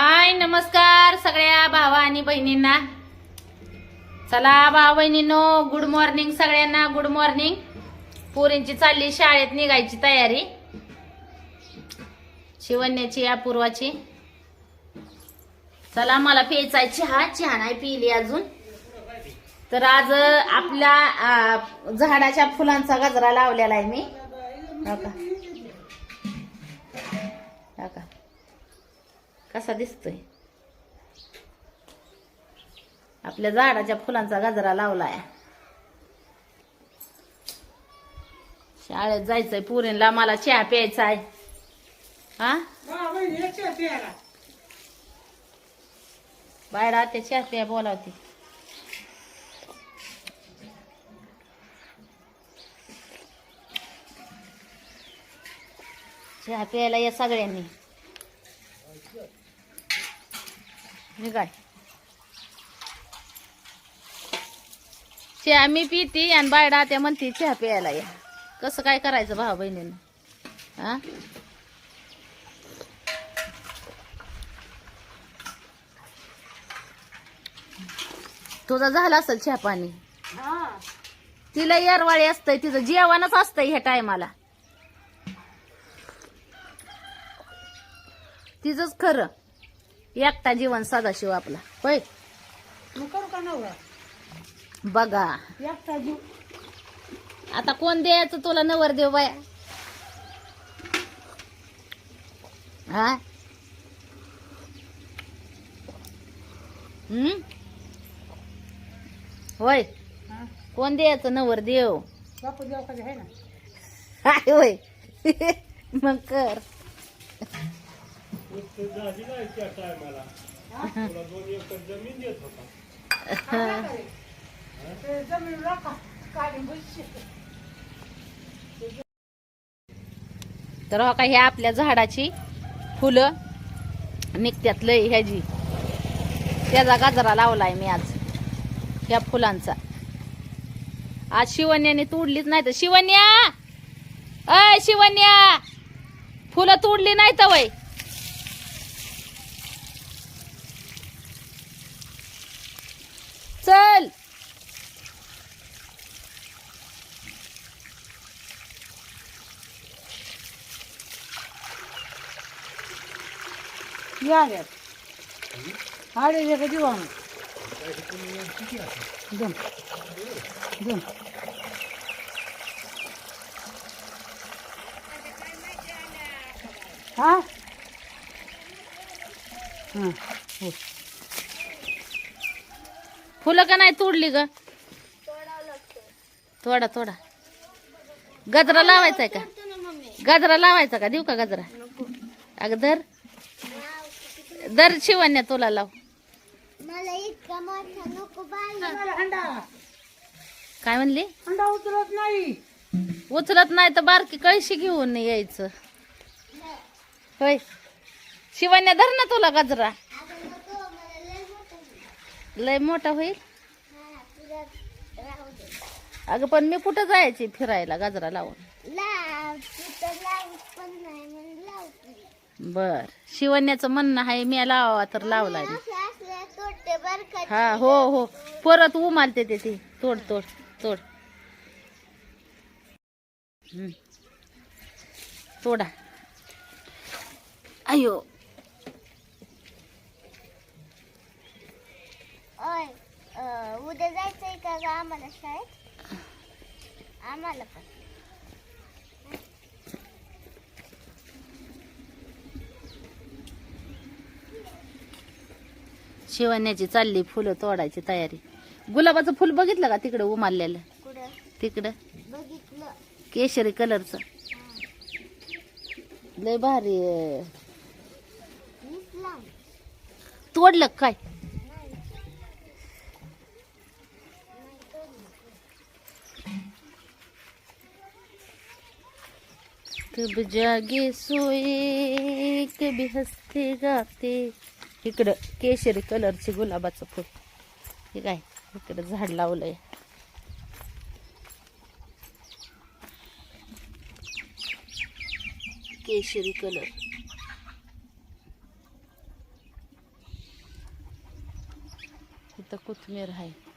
हाय नमस्कार सगळ्या भावा आणि बहिणींना. चला भावा बहिणींनो गुड मॉर्निंग सगळ्यांना गुड मॉर्निंग पोरींची चालली शाळेत निघायची तयारी. शिवण्याची अपूर्वाची. चला मला प्यायचा आहे चहा चहा नाही पिली अजून. तर आज आपल्या झाडाच्या फुलांचा गजरा लावलेला आहे मी हो कसा दिसतोय? आपल्या झाडाच्या फुलांचा गजरा लावलाय. शाळेत जायचंय पुरीला मला चहा प्यायचा आहे हा? बायडा ते चहा प्या बोलावती. चहा प्यायला या सगळ्यांनी. निघाय. चहा मी पिती आणि बायडा त्या म्हणती चहा प्यायला या. कसं काय करायचं भाऊ बहिणीनं? हा? तुझा झाला असेल चहा पाणी? तिला येरवाळी असतंय तिचं जेवणच असतंय ह्या टायमाला. तिचंच खरं. एकटा जीवन सदाशिव आपला. होय? करू का नवरा? बघा. एकटा जीव. आता कोण द्यायचं तुला नवर देव बाया? हा? हम्म? होय? हा? कोण द्यायचं नवर देव? बापू देव कधी आहे ना? काय होय. मग कर. ते जमीन राखा काढून बसशी. तर हो का ह्या आपल्या झाडाची फुलं निघत्यात लय ह्याची. त्याचा गाजरा लावलाय मी आज ह्या फुलांचा. आज शिवण्याने तोडलीच नाही तर शिवण्या! अय शिवण्या! फुलं तोडली नाही तर वय. चल या यात. आले जे का जीव आणू. दोन. दोन. फुलं का नाही तोडली ग? तोडा तोडा. गजरा लावायचा का? गजरा लावायचा का? देऊ का गजरा? अग धर. दर शिवण्या तुला लाव. मला इतका मोठा नको बाई. मला अंडा। काय म्हणली? अंडा उचलत नाही. उचलत नाही तर बारकी कळशी घेऊन यायचं. होय. शिवण्या धर ना तुला गजरा अगं नको मला लय मोठा लय मोठा होईल? अगं पण मी कुठं जायची फिरायला गजरा लावून? बर. शिवण्याचं म्हणणं आहे मी लावा तर लावलाय का हा हो हो. परत उमालते ते ते. तोड तोड तोड. तोडा. अयो. ओय अं, उद्या जायचंय का ग आम्हाला शाळेत? आम्हाला पण. शिवण्याची चालली फुलं तोडायची तयारी. गुलाबाचं फुल बघितलं का तिकडं उमारलेलं कुठं? तिकडं. बघितलं. केशरी कलरचं. लय भारी आहे. तोडलं का काय? कब जागे सोए कभी हसते गाते. इकडं केशरी कलरचे गुलाबाचं फूल. ठीक आहे इकडं झाड लावलंय. केशरी कलर. इथं कोथमीर आहे.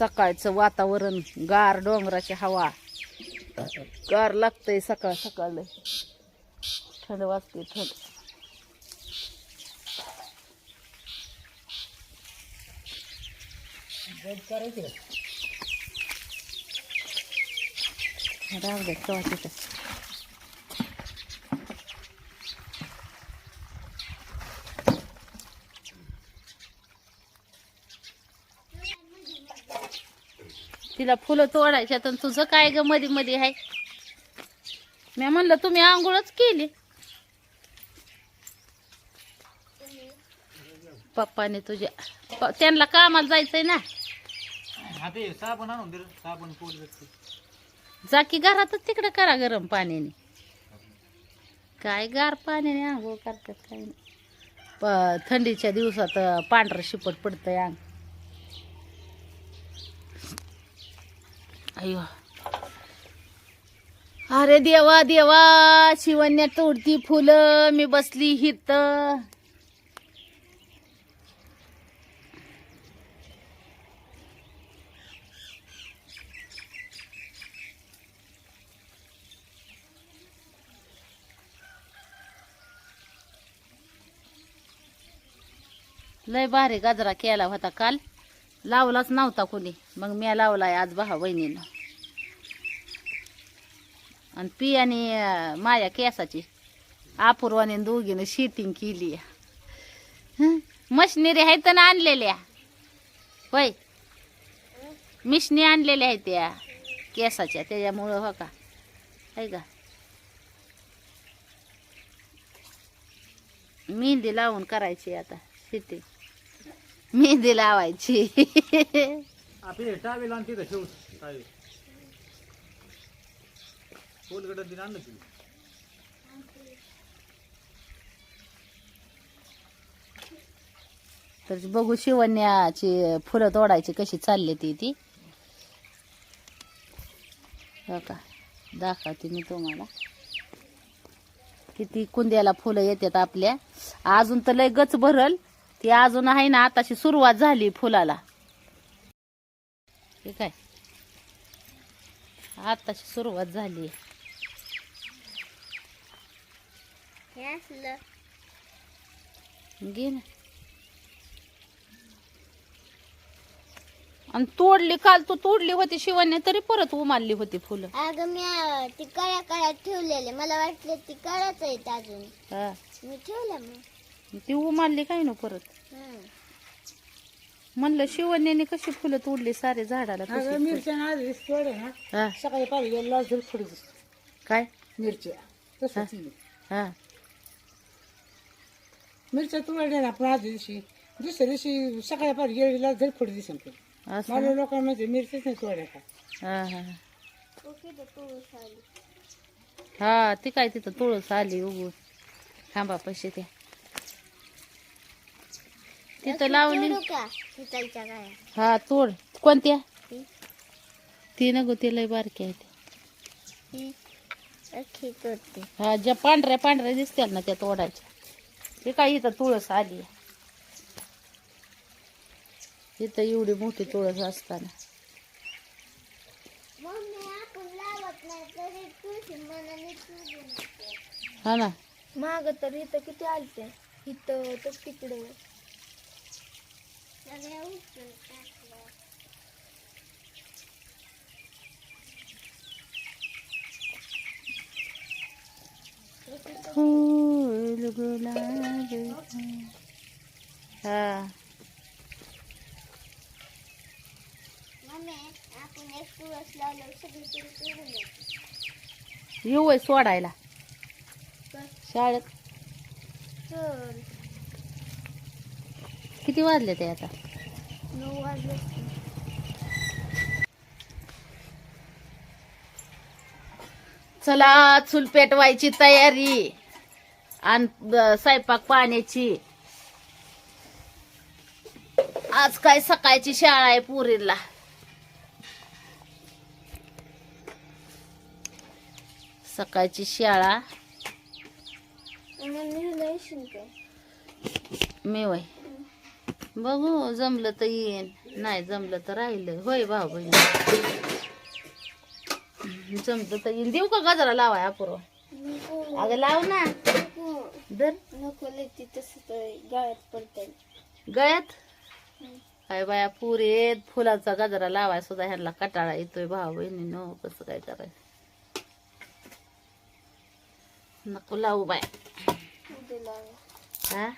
सकाळचं वातावरण गार डोंगराची हवा. गार लागतंय सकाळ सकाळ. थंड वाजते थंड. राहू दे तिला फुलं तोडायच्यात आणि तुझं काय ग मध्ये मध्ये आहे मी म्हणलं तुम्ही आंघोळच केली. पप्पाने तुझ्या त्यांना कामाला जायचंय ना. साबण आणून साबण जा की घरातच तिकडे करा गरम पाण्याने. काय गार पाण्याने आंघोळ करतात काय नाही. थंडीच्या दिवसात पांढरं शिपट पडतंय अंग. अयो अरे देवा देवा शिवण्या तोडती फुलं मी बसली हित. लय भारी गजरा केला होता काल. लावलाच नव्हता कोणी. मग मी लावलाय आज भावा बहिणीनं. आणि पी आणि माझ्या माया केसाची. अपूर्वाने दोघीनं शेटिंग केली. मशिनरी आहेत ना आणलेल्या. होय? मिशनी आणलेल्या आहेत त्या केसाच्या. त्याच्यामुळं हो का? आहे का? मेहंदी लावून करायची आता शेती मेहंदी लावायची. आपले टावेल आणि तिथं ठेवू. टावेल पोलगडं दिन आणलं तुम्ही तर बघू शिवण्याची फुलं तोडायची कशी चालली ती ती. हो का? दाखवते मी तुम्हाला. किती कुंद्याला फुलं येतात आपल्या. अजून तर लय गच भरल. ती अजून आहे ना आताशी सुरुवात झाली फुलाला. ठीक आहे आताशी सुरुवात झाली. घे ना. आणि तोडली काल तू तोडली होती शिवण्या तरी परत उमारली होती फुलं. अगं मी अं, ती कळ्या कळ्या ठेवलेले. मला वाटलं ती कळ्याच आहेत अजून. हा. मी ठेवल्या मग. ती उमारली काय ना परत? हं. म्हणलं शिवण्याने कशी फुलं तोडली सारे झाडाला कशी मिरच्या आधी थोडे ना. हा, सकाळी पाहिजे लाल झुल थोडी काय? मिरच्या. तसं ती हा. मिरच्या तुळल्या ना आपण आधी दिवशी दुसऱ्या दिवशी सकाळी पाहिजे गेली लाल झुल फोडी दिसेल पण असं मला लोकांना माहिती मिरच्याच नाही तुळल्या का? हा हा ओके तर तुळस आली? हा ती काय तिथं तुळस आली उगून थांबा पैसे त्या तिथं लावली. हा तोड. कोणत्या? ती. ती नको ते लय बारकी आहे ते. ही हा ज्या पांढऱ्या पांढऱ्या दिसतील ना त्या तोडायच्या. ते काय इथं तुळस आली इथं एवढी मोठी तुळस असताना. हा ना. माग तर इथं किती आलते? इथं तर तिकडे. फूल गुलाब हा मम्मी आपण एक तुळस लावलं सगळी तुळस तोडून द्यायची. येऊ आहे सोडायला तर शाळेत चल किती वाजले ते आता? चला चूल पेटवायची तयारी आणि स्वयंपाक पाण्याची. आज काय सकाळची शाळा आहे पुरीला. सकाळची शाळा. मी वय बघू जमलं तर येईन. नाही जमलं तर राहिलं. होय भाऊ बहीण. जमलं तर येईन. देऊ का गजरा लावाय अपूर्व अगं लाव ना. दर. नको तसं गाळ्यात पडते गळ्यात? काय बाया पुरे. फुलाचा गजरा लावाय सुद्धा ह्यांना कटाळा येतोय भाऊ बहिणीनं कसं काय करायचं? नको लावू बाय. हा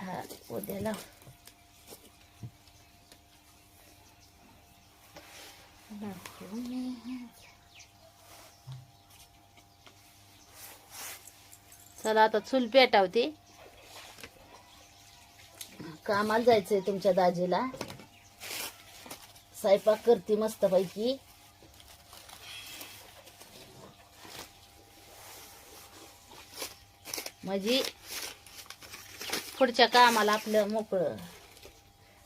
हा उद्या लाव. चला आता चूल पेटावते. कामाला जायचंय तुमच्या दाजीला. स्वयंपाक करते मस्तपैकी. म्हणजे पुढच्या कामाला आपलं मोकळं.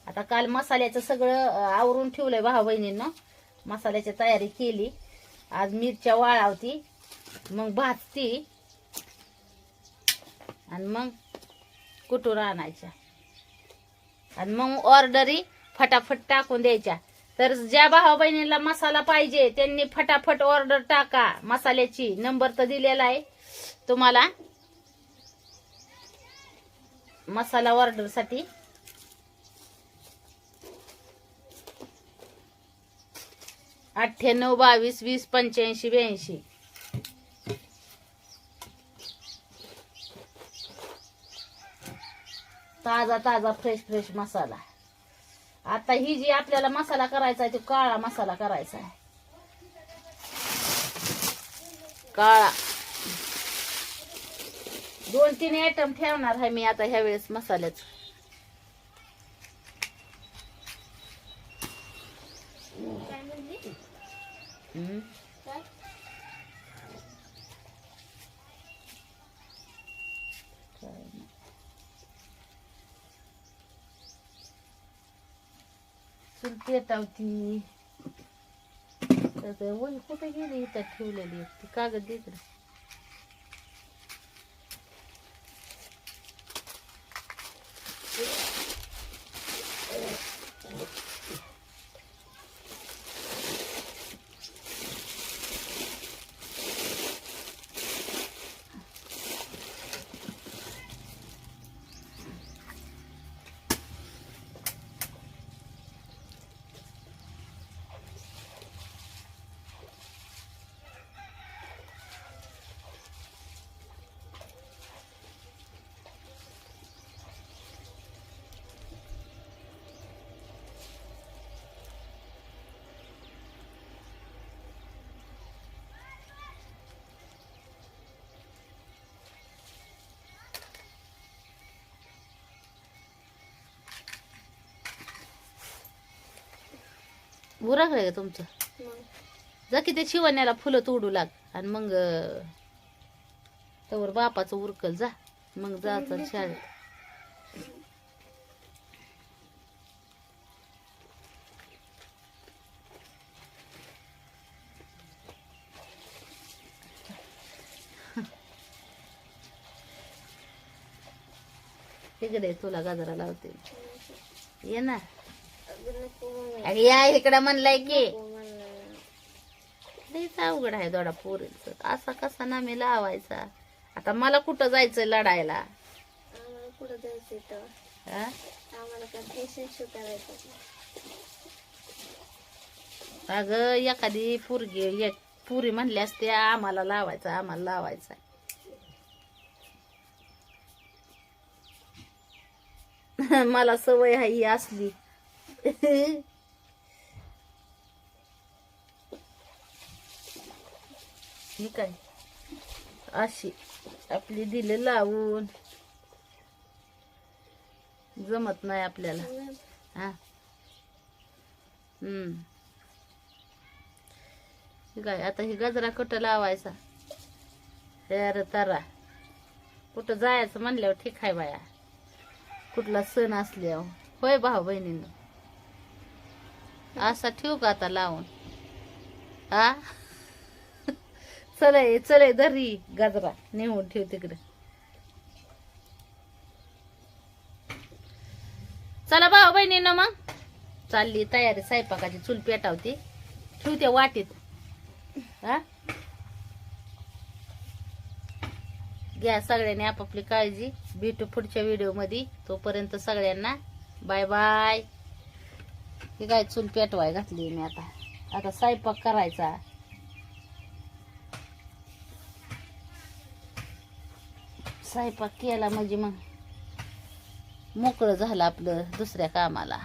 आता काल मसाल्याचं सगळं आवरून ठेवलंय भाऊ बहिणींना. मसाल्याची तयारी केली. आज मिरच्या वाळावती. मग भाजती. आणि मग कुटूर आणायच्या? आणि मग ऑर्डरी फटाफट टाकून द्यायच्या. तर ज्या भावा बहिणीला मसाला पाहिजे त्यांनी फटाफट ऑर्डर टाका. मसाल्याची नंबर तर दिलेला आहे. तुम्हाला मसाला ऑर्डरसाठी अठ्ठ्याण्णव बावीस वीस पंच्याऐंशी ब्याऐंशी. ताजा ताजा फ्रेश फ्रेश मसाला. आता ही जी आपल्याला मसाला करायचा आहे तो काळा मसाला करायचा आहे. काळा. दोन तीन आयटम ठेवणार आहे मी आता ह्या वेळेस मसाल्याच. कुठे गेली? इथं ठेवलेली ती कागद दे इकडे आहे का तुमचं. जा की त्या शिवण्याला फुलं तोडू लाग. आणि मग तवर बापाचं उरकल जा. मग जायचं शाळेत. तिकडे तुला गाजरा लावते. ये ना. अरे या इकडं म्हणलंय की. लईच अवघड आहे दोडा पोरीच. असा कसा ना मी लावायचा? आता मला कुठं जायचंय लढायला? कुठं जायचंय हा? अगं एखादी पोरगी एक पुरी म्हणली असते आम्हाला लावायचं आम्हाला लावायचा मला सवय आहे ही असली. ही काय? अशी. आपली दिले लावून. जमत नाही आपल्याला. हा. हम्म. काय? आता ही गजरा कुठं लावायचा? अरे तारा. कुठं जायचं म्हणल्यावर ठीक आहे बाया. कुठला सण असल्यावर. होय भाऊ बहिणीनं. असा ठेवू का आता लावून? हा चल चल दरी गाजरा नेऊन ठेव तिकडे. चला भाऊ बहिणीनं मग. चालली तयारी स्वयंपाकाची चूल पेटावती. ठेवते वाटीत. हा घ्या सगळ्यांनी आपापली काळजी. भेटू पुढच्या व्हिडिओमध्ये. तोपर्यंत सगळ्यांना बाय बाय. की काय चूल पेटवाय घातली मी आता. आता स्वयंपाक करायचा. स्वयंपाक केला म्हणजे मग मोकळं झालं आपलं दुसऱ्या कामाला.